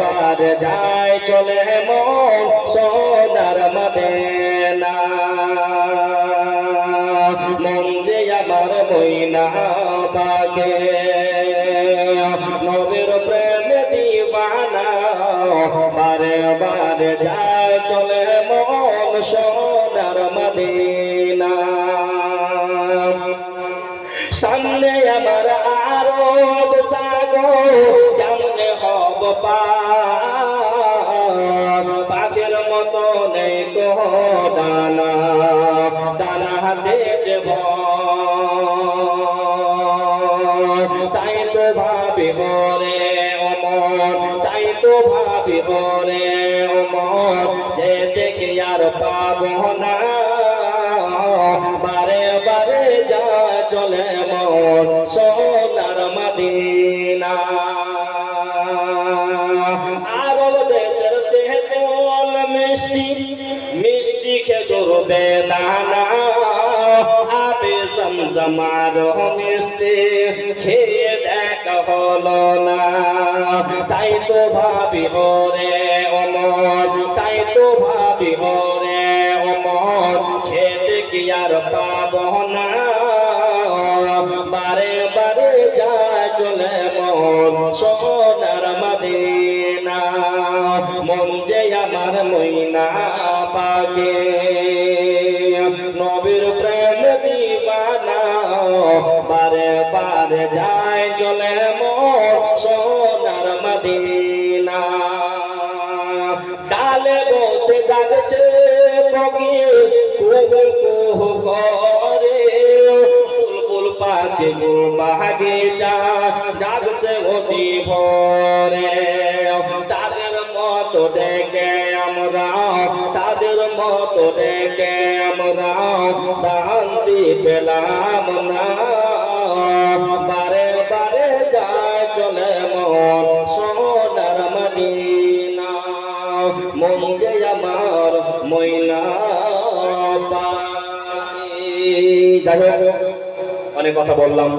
বারে যায় চলে মন সোনার মদিনা। মন যে আমার মইনা পাকে, নবীর প্রেম দিবানা, বারে বারে যায় চলে মন সোনার মদিনা। সামনে আমার আরব সাগর পাখির মতো নেই তো ডানা ডানা হাতে যে তাই তো ভাবি হরে অমর, তাই তো ভাবি হরে অমর। যে দেখে আর পাবো না, বারে বারে যা চলে মন। সোনার মদিনা আরব দেশের তেহতল মিষ্টি মিষ্টি খেজুর বেদানা। আবে না তাই তো ভাবি হরে অমর তাই তো ভাবি হরে অমর খেতে কি আর পাব না? বারে বারে যা চলে মন সোনার মইনা পাগে নবীর প্রেম দিবানা বারে বারে যায় চলে মন সোনার মদিনা। ডালে বসে ডাকছে বগিয়ে কুহু কুহু করে। বুলবুল পাখি বাগিচা ডাকছে অতি ভরে। তাদের মতো ডেকে আমরা তাদের মতো ডেকে আমরা শান্তি পেলাম না। বারে বারে যায় চলে মন সোনার মদিনা। মন যে আমার ময়না। যাই অনেক কথা বললাম।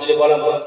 যদি বলার